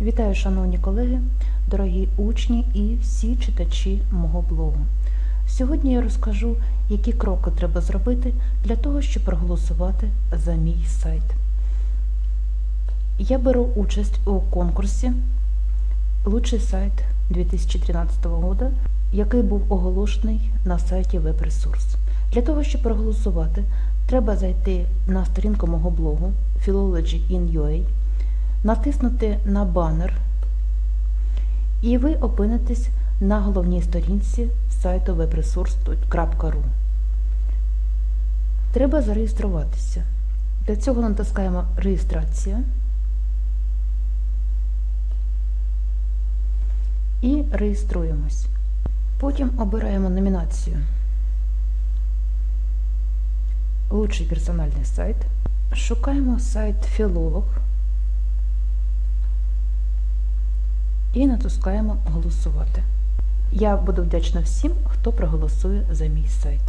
Вітаю, шановні колеги, дорогі учні і всі читачі мого блогу. Сьогодні я розкажу, які кроки треба зробити для того, щоб проголосувати за мій сайт. Я беру участь у конкурсі Лучший сайт 2013 года, який був оголошений на сайті WebResource. Для того, щоб проголосувати, треба зайти на сторінку мого блогу Philology in UA, натиснути на банер, і ви опинитесь на головній сторінці сайту webresource.ru. Треба зареєструватися. Для цього натискаємо Реєстрація і реєструємось. Потім обираємо номінацію Лучший персональний сайт. Шукаємо сайт Філолог і натискаємо Голосувати. Я буду вдячна всім, хто проголосує за мій сайт.